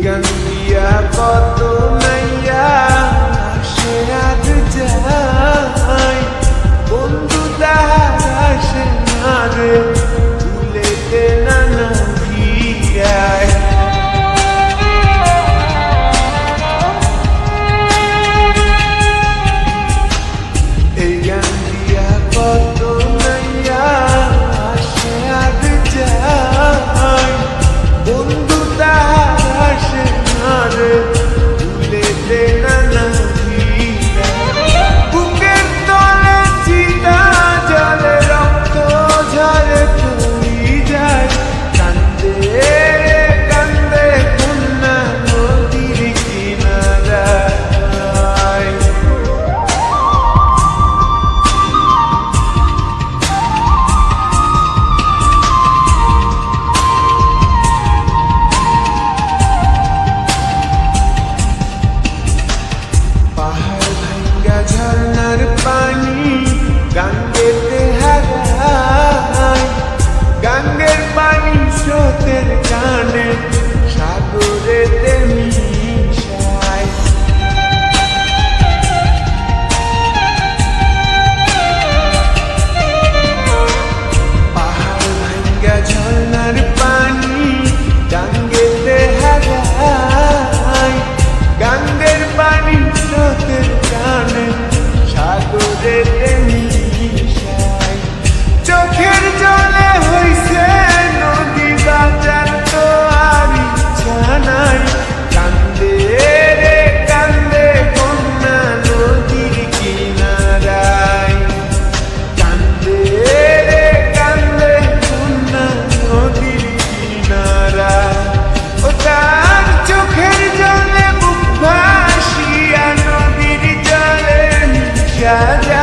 Hingga dia kotor Yeah.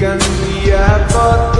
গান দিয়া কত